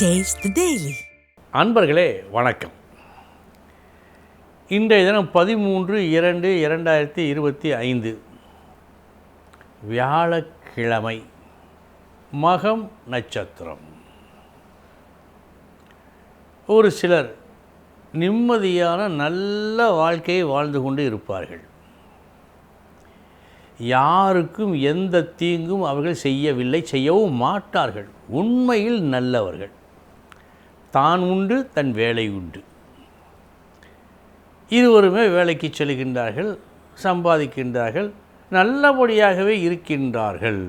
Taste அன்பர்களே வணக்கம். இன்றைய தினம் பதிமூன்று இரண்டு இரண்டாயிரத்தி இருபத்தி ஐந்து. வியாழக்கிழமை. மகம் நட்சத்திரம். ஒரு சிலர் நிம்மதியான நல்ல வாழ்க்கையை வாழ்ந்து கொண்டு இருப்பார்கள். யாருக்கும் எந்த தீங்கும் அவர்கள் செய்யவில்லை செய்யவும் மாட்டார்கள். உண்மையில் நல்லவர்கள். தான் உண்டு தன் வேலை உண்டு. இருவருமே வேலைக்கு செல்கின்றார்கள் சம்பாதிக்கின்றார்கள் நல்லபடியாகவே இருக்கின்றார்கள்.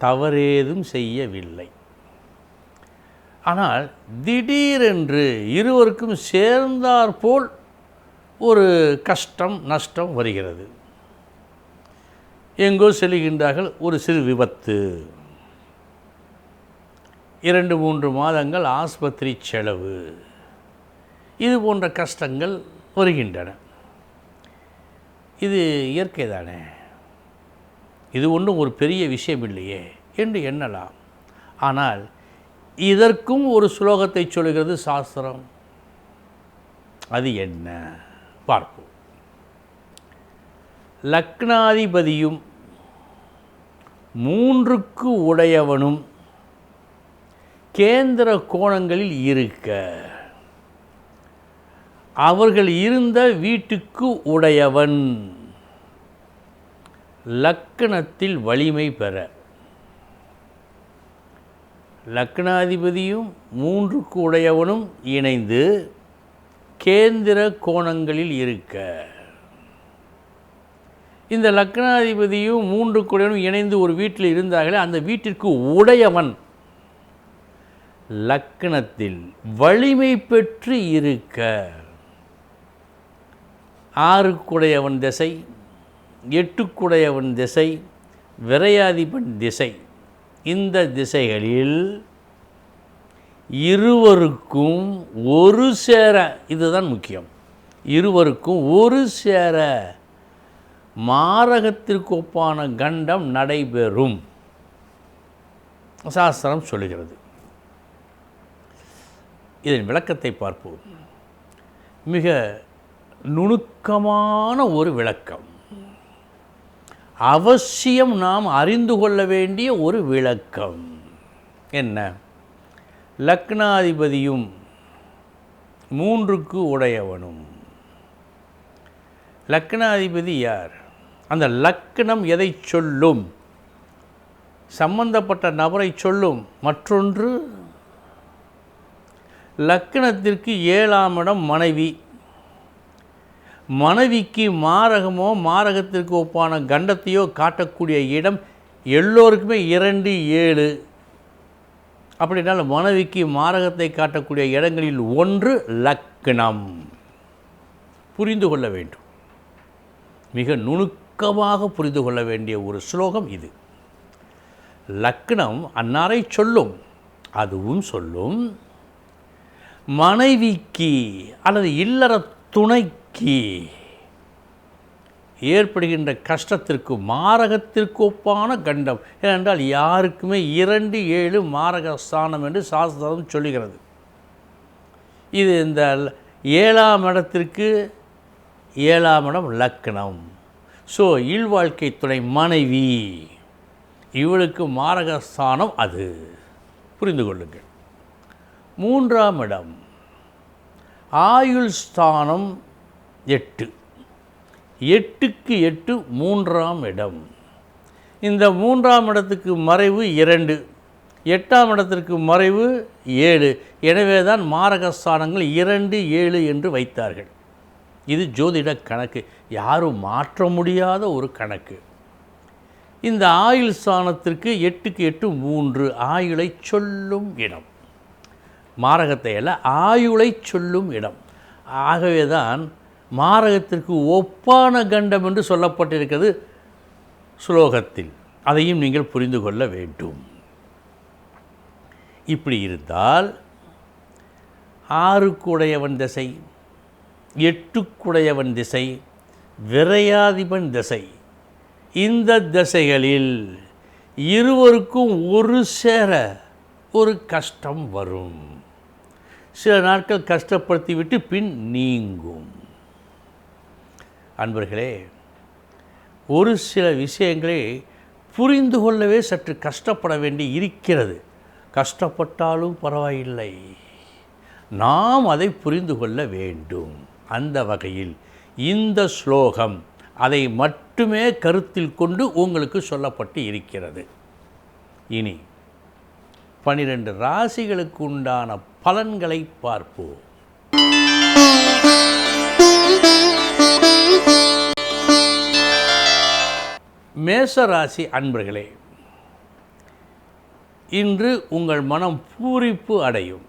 தவறேதும் செய்யவில்லை. ஆனால் திடீரென்று இருவருக்கும் சேர்ந்தாற்போல் ஒரு கஷ்டம் நஷ்டம் வருகிறது. எங்கோ செல்கின்றார்கள் ஒரு சிறு விபத்து. இரண்டு மூன்று மாதங்கள் ஆஸ்பத்திரி செலவு. இது போன்ற கஷ்டங்கள் வருகின்றன. இது இயற்கை தானே. இது ஒன்றும் ஒரு பெரிய விஷயம் இல்லையே என்று எண்ணலாம். ஆனால் இதற்கும் ஒரு சுலோகத்தை சொல்கிறது சாஸ்திரம். அது என்ன? பார்ப்போம். லக்னாதிபதியும் மூன்றுக்கு உடையவனும் கேந்திர கோணங்களில் இருக்க. அவர்கள் இருந்த வீட்டுக்கு உடையவன். லக்கணத்தில் வலிமை பெற. லக்னாதிபதியும் மூன்றுக்கு உடையவனும் இணைந்து கேந்திர கோணங்களில் இருக்க. இந்த லக்னாதிபதியும் மூன்று குடையவனும் இணைந்து ஒரு வீட்டில் இருந்தார்களே அந்த வீட்டிற்கு உடையவன். லக்கணத்தில் வலிமை பெற்று இருக்க. ஆறுக்குடையவன் திசை எட்டுக்குடையவன் திசை விரையாதிபன் திசை. இந்த திசைகளில் இருவருக்கும் ஒரு சேர இதுதான் முக்கியம். இருவருக்கும் ஒரு சேர மாரகத்திற்கு ஒப்பான கண்டம் நடைபெறும். சாஸ்திரம் சொல்லுகிறது. இதன் விளக்கத்தை பார்ப்போம். மிக நுணுக்கமான ஒரு விளக்கம். அவசியம் நாம் அறிந்து கொள்ள வேண்டிய ஒரு விளக்கம். என்ன? லக்னாதிபதியும் மூன்றுக்கு உடையவனும். லக்னாதிபதி யார்? அந்த லக்னம் எதை சொல்லும்? சம்பந்தப்பட்ட நபரை சொல்லும். மற்றொன்று லக்கணத்திற்கு ஏழாம் இடம் மனைவி. மனைவிக்கு மாரகமோ மாரகத்திற்கு ஒப்பான கண்டத்தையோ காட்டக்கூடிய இடம் எல்லோருக்குமே இரண்டு ஏழு. அப்படினால் மனைவிக்கு மாரகத்தை காட்டக்கூடிய இடங்களில் ஒன்று லக்னம். புரிந்து கொள்ள வேண்டும். மிக நுணுக்கமாக புரிந்து கொள்ள வேண்டிய ஒரு ஸ்லோகம் இது. லக்னம் அன்னாரை சொல்லும் அதுவும் சொல்லும் மனைவிக்கு அல்லது இல்லற துணைக்கு ஏற்படுகின்ற கஷ்டத்திற்கு மாரகத்திற்கு ஒப்பான கண்டம். ஏனென்றால் யாருக்குமே இரண்டு ஏழு மாரக ஸ்தானம் என்று சாஸ்திரம் சொல்லுகிறது. இது இந்த ஏழாம் இடத்திற்கு ஏழாம் இடம் லக்னம். ஸோ இல்வாழ்க்கை துணை மனைவி. இவளுக்கு மாரகஸ்தானம் அது. புரிந்து கொள்ளுங்கள். மூன்றாம் இடம். ஆயுள் ஸ்தானம் எட்டு. எட்டுக்கு எட்டு மூன்றாம் இடம். இந்த மூன்றாம் இடத்துக்கு மறைவு இரண்டு. எட்டாம் இடத்திற்கு மறைவு ஏழு. எனவே தான் மாரகஸ்தானங்கள் இரண்டு ஏழு என்று வைத்தார்கள். இது ஜோதிட கணக்கு. யாரும் மாற்ற முடியாத ஒரு கணக்கு. இந்த ஆயுள் ஸ்தானத்திற்கு எட்டுக்கு எட்டு மூன்று ஆயுளை சொல்லும் இடம். மாரகத்தை அல்ல ஆயுளை சொல்லும் இடம். ஆகவே தான் மாரகத்திற்கு ஒப்பான கண்டம் என்று சொல்லப்பட்டிருக்கிறது ஸ்லோகத்தில் அதையும் நீங்கள் புரிந்து கொள்ள வேண்டும். இப்படி இருந்தால் ஆறுக்குடையவன் திசை எட்டுக்குடையவன் திசை விரையாதிபன் திசை. இந்த திசைகளில் இருவருக்கும் ஒரு சேர ஒரு கஷ்டம் வரும். சில நாட்கள் கஷ்டப்படுத்திவிட்டு பின் நீங்கும். அன்பர்களே ஒரு சில விஷயங்களை புரிந்து கொள்ளவே சற்று கஷ்டப்பட வேண்டி இருக்கிறது. கஷ்டப்பட்டாலும் பரவாயில்லை. நாம் அதை புரிந்து கொள்ள வேண்டும். அந்த வகையில் இந்த ஸ்லோகம் அதை மட்டுமே கருத்தில் கொண்டு உங்களுக்கு சொல்லப்பட்டு இருக்கிறது. இனி பனிரெண்டு ராசிகளுக்கு உண்டான பலன்களை பார்ப்போம். மேசராசி அன்பர்களே இன்று உங்கள் மனம் பூரிப்பு அடையும்.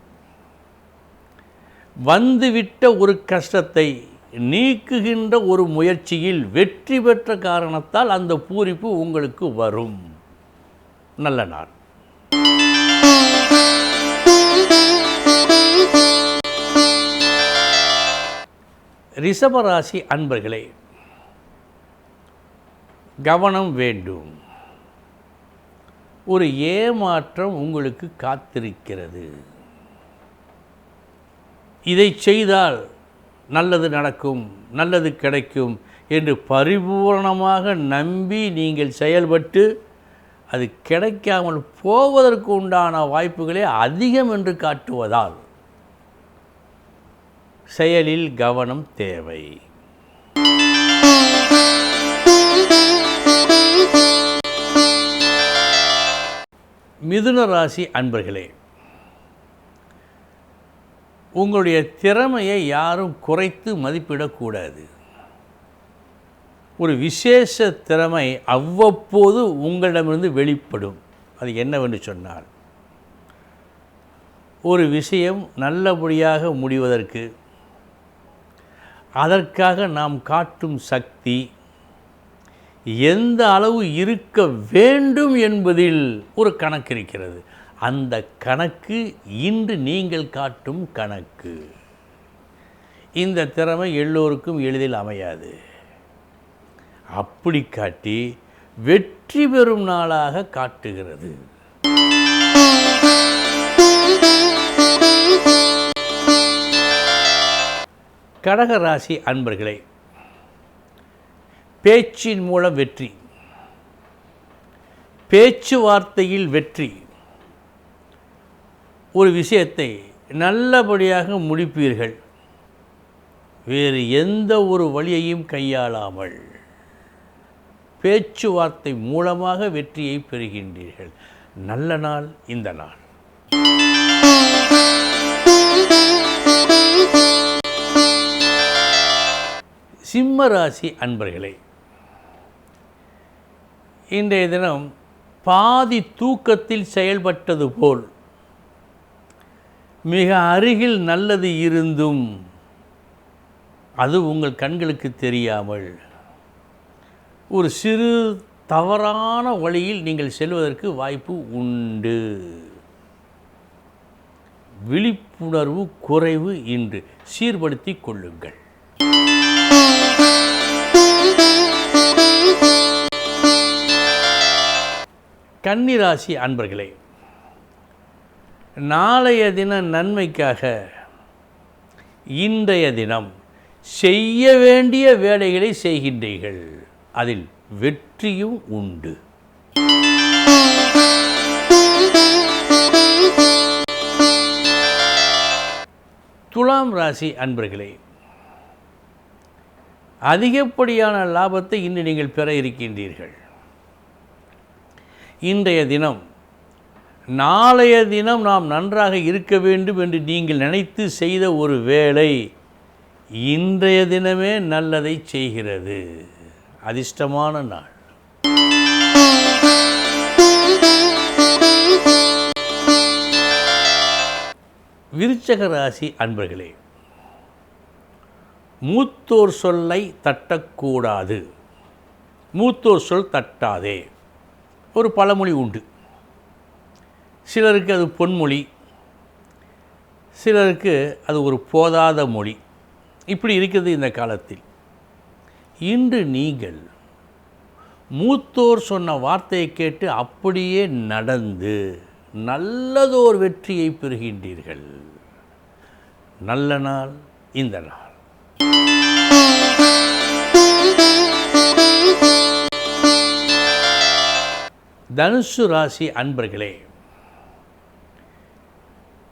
வந்துவிட்ட ஒரு கஷ்டத்தை நீக்குகின்ற ஒரு முயற்சியில் வெற்றி பெற்ற காரணத்தால் அந்த பூரிப்பு உங்களுக்கு வரும். நல்ல நாள். ரிஷபராசி அன்பர்களே கவனம் வேண்டும். ஒரு ஏமாற்றம் உங்களுக்கு காத்திருக்கிறது. இதை செய்தால் நல்லது நடக்கும் நல்லது கிடைக்கும் என்று பரிபூரணமாக நம்பி நீங்கள் செயல்பட்டு அது கிடைக்காமல் போவதற்கு உண்டான வாய்ப்புகளே அதிகம் என்று காட்டுவதால் செயலில் கவனம் தேவை. மிதுன ராசி அன்பர்களே உங்களுடைய திறமையை யாரும் குறைத்து மதிப்பிடக்கூடாது. ஒரு விசேஷ திறமை அவ்வப்போது உங்களிடமிருந்து வெளிப்படும். அது என்னவென்று சொன்னால் ஒரு விஷயம் நல்லபடியாக முடிவதற்கு அதற்காக நாம் காட்டும் சக்தி எந்த அளவு இருக்க வேண்டும் என்பதில் ஒரு கணக்கு இருக்கிறது. அந்த கணக்கு இன்று நீங்கள் காட்டும் கணக்கு. இந்த திறமை எல்லோருக்கும் எளிதில் அமையாது. அப்படி காட்டி வெற்றி பெறும் நாளாக காட்டுகிறது. கடகராசி அன்பர்களே பேச்சின் மூலம் வெற்றி பேச்சுவார்த்தையில் வெற்றி ஒரு விஷயத்தை நல்லபடியாக முடிப்பீர்கள். வேறு எந்த ஒரு வழியையும் கையாளாமல் பேச்சுவார்த்தை மூலமாக வெற்றியை பெறுகின்றீர்கள். நல்ல நாள் இந்த நாள். சிம்ம ராசி அன்பர்களே இன்றைய தினம் பாதி தூக்கத்தில் செயல்பட்டது போல் மிக அருகில் நல்லது இருந்தும் அது உங்கள் கண்களுக்கு தெரியாமல் ஒரு சிறு தவறான வழியில் நீங்கள் செல்வதற்கு வாய்ப்பு உண்டு. விழிப்புணர்வு குறைவு இன்று சீர்படுத்தி கொள்ளுங்கள். கன்னிராசி அன்பர்களே நாளைய தின நன்மைக்காக இன்றைய தினம் செய்ய வேண்டிய வேலைகளை செய்கின்றீர்கள். அதில் வெற்றியும் உண்டு. துலாம் ராசி அன்பர்களே அதிகப்படியான லாபத்தை இன்று நீங்கள் பெற இருக்கின்றீர்கள். இன்றைய தினம் நாளைய தினம் நாம் நன்றாக இருக்க வேண்டும் என்று நீங்கள் நினைத்து செய்த ஒரு வேலை இன்றைய தினமே நல்லதை செய்கிறது. அதிர்ஷ்டமான நாள். விருச்சக ராசி அன்பர்களே மூத்தோர் சொல்லை தட்டக்கூடாது. மூத்தோர் சொல் தட்டாதே. ஒரு பழமொழி உண்டு. சிலருக்கு அது பொன்மொழி சிலருக்கு அது ஒரு போதாத மொழி. இப்படி இருக்கிறது இந்த காலத்தில். இன்று நீங்கள் மூத்தோர் சொன்ன வார்த்தையை கேட்டு அப்படியே நடந்து நல்லதோர் வெற்றியை பெறுகின்றீர்கள். நல்ல நாள் இந்த நாள். தனுசு ராசி அன்பர்களே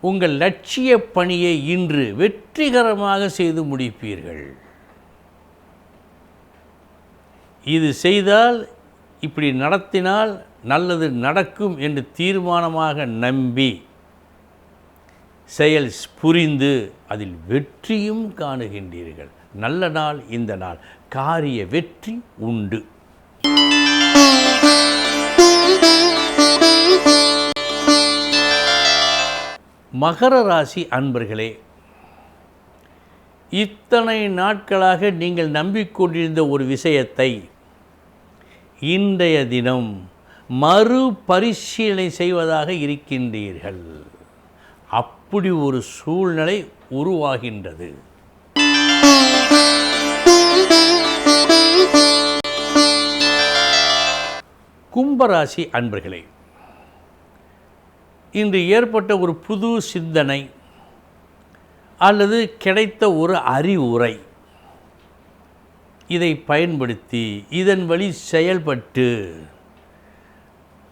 உங்கள் லட்சிய பணியை இன்று வெற்றிகரமாக செய்து முடிப்பீர்கள். இது செய்தால் இப்படி நடத்தினால் நல்லது நடக்கும் என்று தீர்மானமாக நம்பி செயல் புரிந்து அதில் வெற்றியும் காணுகின்றீர்கள். நல்ல நாள் இந்த நாள். காரிய வெற்றி உண்டு. மகர ராசி அன்பர்களே இத்தனை நாட்களாக நீங்கள் நம்பிக்கொண்டிருந்த ஒரு விஷயத்தை இன்றைய தினம் மறுபரிசீலனை செய்வதாக இருக்கின்றீர்கள். அப்படி ஒரு சூழ்நிலை உருவாகின்றது. கும்பராசி அன்பர்களே இன்று ஏற்பட்ட ஒரு புது சிந்தனை அல்லது கிடைத்த ஒரு அறிவுரை. இதை பயன்படுத்தி இதன் வழி செயல்பட்டு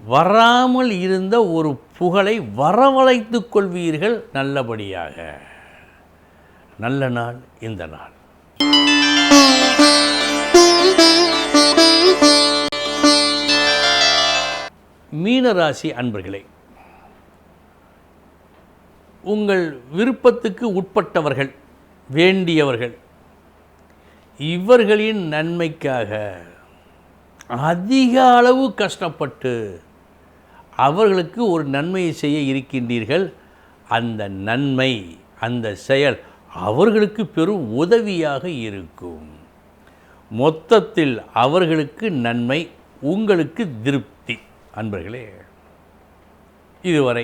வராமல் இருந்த ஒரு புகழை வரவழைத்து கொள்வீர்கள் நல்லபடியாக. நல்ல நாள் இந்த நாள். மீனராசி அன்பர்களே உங்கள் விருப்பத்துக்கு உட்பட்டவர்கள் வேண்டியவர்கள். இவர்களின் நன்மைக்காக அதிக அளவு கஷ்டப்பட்டு அவர்களுக்கு ஒரு நன்மையை செய்ய இருக்கின்றீர்கள். அந்த நன்மை அந்த செயல் அவர்களுக்கு பெரும் உதவியாக இருக்கும். மொத்தத்தில் அவர்களுக்கு நன்மை உங்களுக்கு திருப்தி. அன்பர்களே இதுவரை